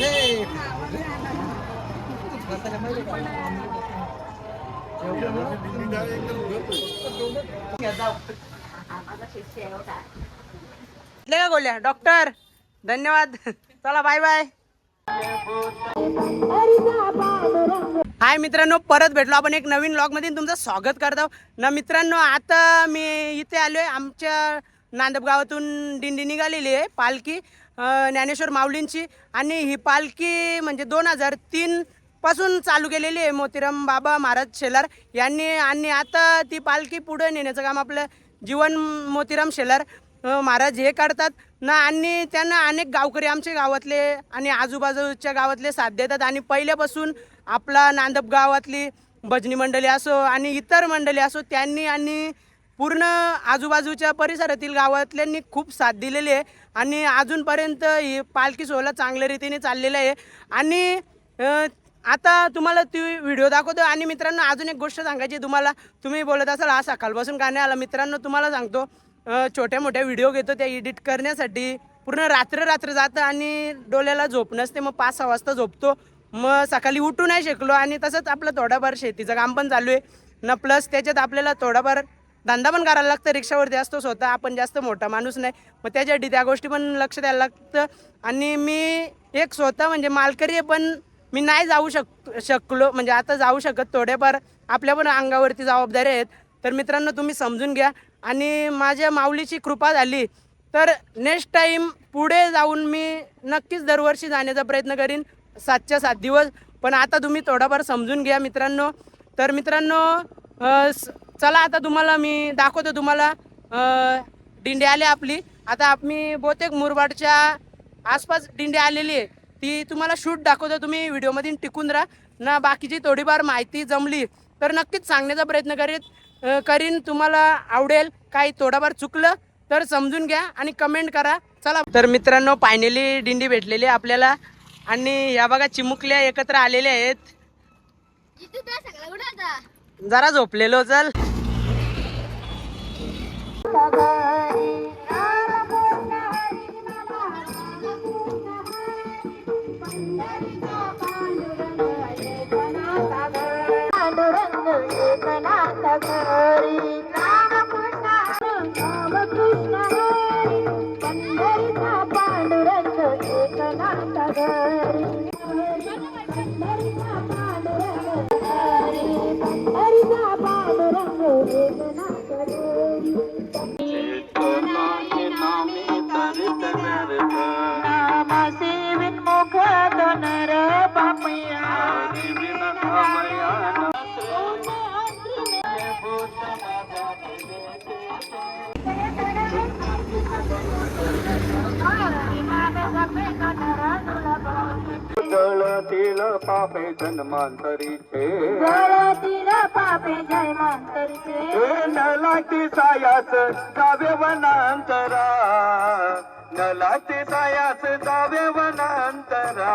का गोल्या डॉक्टर धन्यवाद. चला बाय बाय. हाय मित्रांनो परत भेटलो. आपण एक नवीन लॉगमध्ये तुमचं स्वागत करतो. ना मित्रांनो आता मी इथे आलोय. आमच्या नांदप गावातून दिंडी निघालेली आहे पालखी. ज्ञानेश्वर माऊलींची आणि ही पालखी म्हणजे दोन हजार तीन पासून चालू केलेली आहे मोतीराम बाबा महाराज शेलार यांनी आणि आता ती पालखी पुढे नेण्याचं काम आपलं जीवन मोतीराम शेलार महाराज हे काढतात ना आणि त्यांना अनेक गावकरी आमच्या गावातले आणि आजूबाजूच्या गावातले साथ देतात. आणि पहिल्यापासून आपला नांदप गावातली भजनी मंडळी असो आणि इतर मंडळी असो त्यांनी आणि पूर्ण आजूबाजूच्या परिसरातील गावातल्यांनी खूप साथ दिलेली आहे आणि अजूनपर्यंत ही पालखी सोहळा चांगल्या रीतीने चाललेला आहे. आणि आता तुम्हाला ती व्हिडिओ दाखवतो आणि मित्रांनो अजून एक गोष्ट सांगायची तुम्हाला. तुम्ही बोलत असाल हा सकाळपासून का नाही आला. मित्रांनो तुम्हाला सांगतो छोट्या मोठ्या व्हिडिओ घेतो त्या एडिट करण्यासाठी. पूर्ण रात्र रात्र जातं आणि डोळ्याला झोप नसते. मग पाच सहा वाजता झोपतो. मग सकाळी उठू नाही शकलो आणि तसंच आपलं थोडाफार शेतीचं काम पण चालू आहे. न प्लस त्याच्यात आपल्याला थोडाफार धंदा पण करायला लागतं रिक्षावरती असतो स्वतः आपण जास्त मोठा माणूस नाही. मग त्याच्यासाठी त्या गोष्टी पण लक्ष द्यायला लागतं. आणि मी एक स्वतः म्हणजे मालकरी आहे पण मी नाही जाऊ शक शकलो. म्हणजे आता जाऊ शकत थोडेफार. आपल्या पण अंगावरती जबाबदारी आहेत. तर मित्रांनो तुम्ही समजून घ्या. आणि माझ्या माऊलीची कृपा झाली तर नेक्स्ट टाईम पुढे जाऊन मी नक्कीच दरवर्षी जाण्याचा प्रयत्न करीन. सातच्या सात दिवस. पण आता तुम्ही थोडाफार समजून घ्या मित्रांनो. तर मित्रांनो स- चला आता तुम्हाला मी दाखवतो तुम्हाला दिंडी आली आपली. आता आम्ही बहुतेक मुरबाडच्या आसपास दिंडी आलेली आहे. ती तुम्हाला शूट दाखवतो तुम्ही व्हिडिओमध्ये टिकून राहा. ना बाकीची थोडीफार माहिती जमली तर नक्कीच सांगण्याचा प्रयत्न करीत करीन. तुम्हाला आवडेल काही थोडाफार चुकलं तर समजून घ्या आणि कमेंट करा. चला. तर मित्रांनो फायनली दिंडी भेटलेली आहे आपल्याला. आणि या बघा चिमुकल्या एकत्र आलेल्या आहेत. जरा झोपलेलो चल. पांडुरंग जळतील पापे जन्मांतरीचे. जळतील पापे जयमांतरीचे नलाची सायास जावे वनांतरा. नलाची सायास जावे वनांतरा.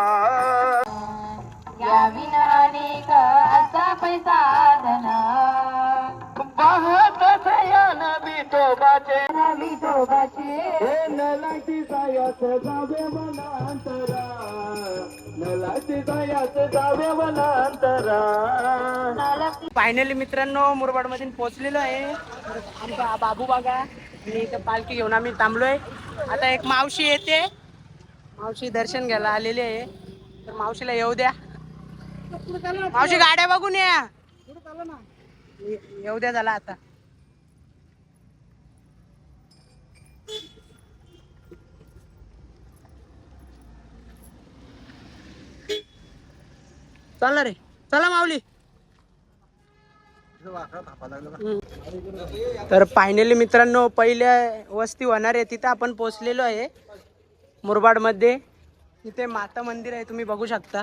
या विना अनेक असा पैसाधन पाहत सयान विठोबाचे विठोबाचे हे नलाची सायास जावे वनांतरा. नलाची सायास जावे वनांतरा. फायनली मित्रांनो मुरबाडमध्ये पोहोचलेलो आहे. आमचा बाबू बागा आणि इथं पालखी घेऊन आम्ही थांबलोय. आता एक मावशी येते. मावशी दर्शन घ्यायला आलेली आहे. तर मावशीला येऊ द्या. मावशी गाड्या बघून या. येऊ द्या झाला आता. चला रे. चला माऊली. तर फायनली मित्रांनो पहिल्या वस्ती होणार आहे तिथं आपण पोचलेलो आहे. मुरबाडमध्ये तिथे माता मंदिर आहे तुम्ही बघू शकता.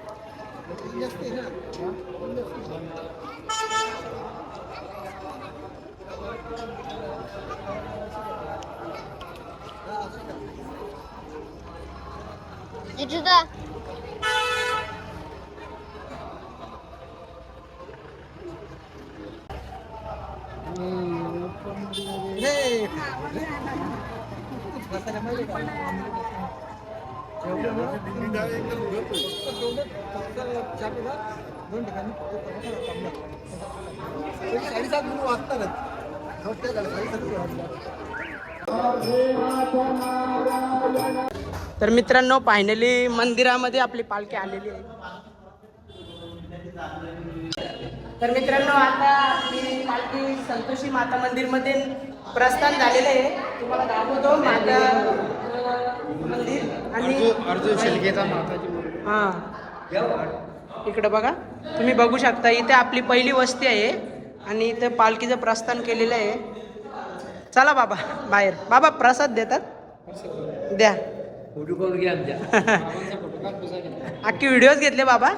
你知道。嗯，嘿，तर मित्रांनो फायनली मंदिरामध्ये आपली पालखी आलेली आहे. तर मित्रांनो आता आपली पालखी संतोषी माता मंदिरमध्ये प्रस्थान झालेलं आहे. तुम्हाला दाखवतो माता मंदिर आणि अर्जुन शेलकेचा माताजी हा. इकडे बघा. तुम्ही बघू शकता इथे आपली पहिली वस्ती आहे. आणि इथे पालखीचं प्रस्थान केलेलं आहे. चला बाबा बाहेर. बाबा प्रसाद देतात? द्या. अख्खे व्हिडिओज घेतले बाबा.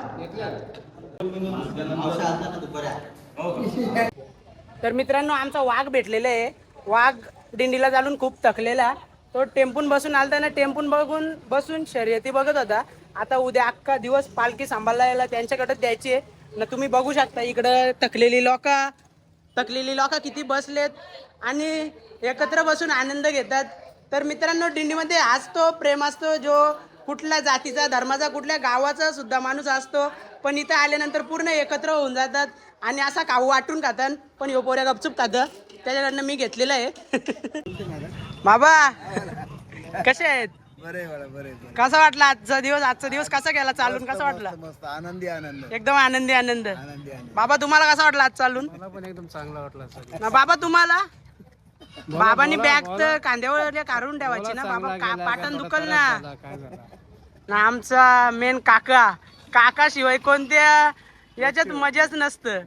तर मित्रांनो आमचा वाघ भेटलेला आहे. वाघ दिंडीला चालून खूप थकलेला. तो टेम्पून बसून आलता ना टेम्पून बघून बसून शर्यती बघत होता. आता उद्या अख्खा दिवस पालखी सांभाळायला त्यांच्याकडे द्यायची आहे. ना तुम्ही बघू शकता इकडं थकलेली लोक थकलेली लोक किती बसलेत आणि एकत्र बसून आनंद घेतात. तर मित्रांनो दिंडीमध्ये आज तो प्रेम असतो जो कुठल्या जातीचा धर्माचा कुठल्या गावाचा सुद्धा माणूस असतो. पण इथं आल्यानंतर पूर्ण एकत्र होऊन जातात आणि असा काऊ वाटून खातात पण यो पोऱ्या गपचूप खातं. त्याच्याकडनं मी घेतलेलं आहे. बाबा कसे आहेत? बरे बरे बरे कसा वाटला आजचा दिवस? आजचा दिवस कसा गेला चालून? कसा वाटला? मस्त आनंदी आनंद. एकदम आनंदी आनंद. बाबा तुम्हाला कसा वाटला आज चालून? मला पण एकदम चांगला वाटला बाबा तुम्हाला? बाबांनी बॅग तर खांद्यावर काढून ठेवायची ना बाबा का पाटण दुखल ना. काय झाला. ना आमचा मेन काका. काका शिवाय कोणत्या? याच्यात मजाच नसतं.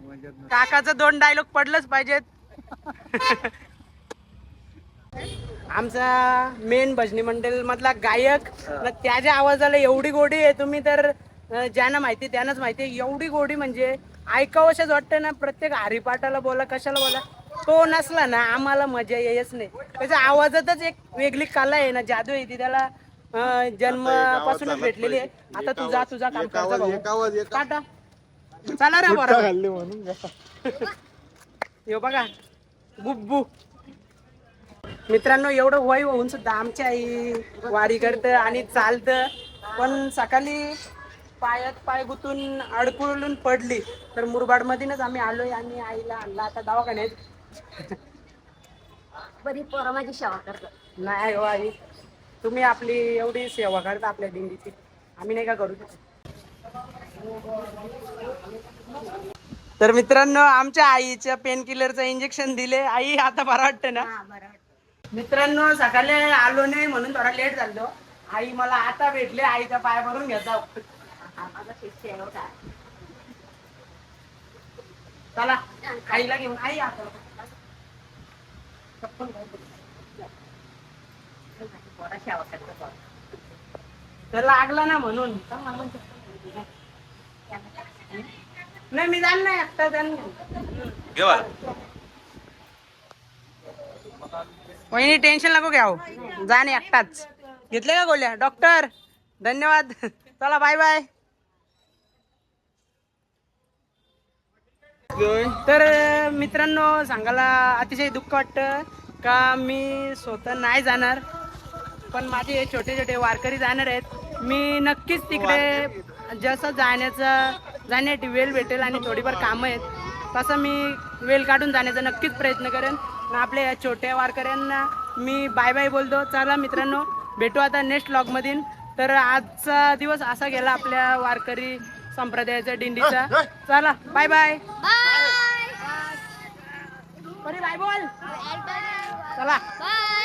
काकाचं दोन डायलॉग पडलंच पाहिजेत. आमचा मेन भजनी मंडळ मधला गायक त्याच्या आवाजाला एवढी गोडी आहे तुम्ही तर ज्यांना माहिती त्यांनाच माहिती आहे. एवढी गोडी म्हणजे ऐकावंशच वाटतं ना प्रत्येक हरिपाठाला बोला कशाला बोला? तो नसला ना आम्हाला मजा येयच नाही. त्याच्या आवाजातच एक वेगळी कला आहे ना जादू आहे ती. त्याला अं, जन्मापासूनच भेटलेली आहे. आता तू जा तुझा काम करता भाऊ टाटा चला रे बरोबर यो बघा. बुब्बू. मित्रांनो एवढं वय होऊन सुद्धा आमची आई वारी करतं आणि चालतं. पण सकाळी पायात पाय गुतून अडकुळून पडली. तर मुरबाड मधूनच आम्ही आलोय आणि आईला आणला. आता दवाखान्यात. बरी पोरं माझी सेवा करतात. नाही हो आई. तुम्ही आपली एवढी सेवा करता आपल्या दिंडीची. आम्ही नाही का करू शकत? तर मित्रांनो आमच्या आईच्या पेन किलरचं इंजेक्शन दिले. आई आता बरं वाटतं ना? मित्रांनो सकाळी आलो नाही म्हणून थोडा लेट झालो आई मला आता भेटले. आईचा पाय भरून घेता चला आईला घेऊन आई आता तर लागला ना म्हणून. नाही मी जाण नाही त्यांनी वहिनी टेन्शन नको घ्याव जा नाही एकटाच. घेतले का गोल्या डॉक्टर धन्यवाद. चला बाय बाय तर मित्रांनो सांगायला अतिशय दुःख वाटतं का मी स्वतः नाही जाणार? पण माझे हे छोटे छोटे वारकरी जाणार आहेत. मी नक्कीच तिकडे जसं जाण्याचा जाण्यासाठी वेळ भेटेल आणि थोडीफार कामं आहेत. तसं मी वेळ काढून जाण्याचा नक्कीच प्रयत्न करेन. आणि आपल्या या छोट्या वारकऱ्यांना मी बाय बाय बोलतो. चला मित्रांनो भेटू आता नेक्स्ट ब्लॉगमधील तर आजचा दिवस असा गेला आपल्या वारकरी संप्रदायाचा दिंडीचा. चला बाय बाय बाय बरी बाय बोल. चला. बाय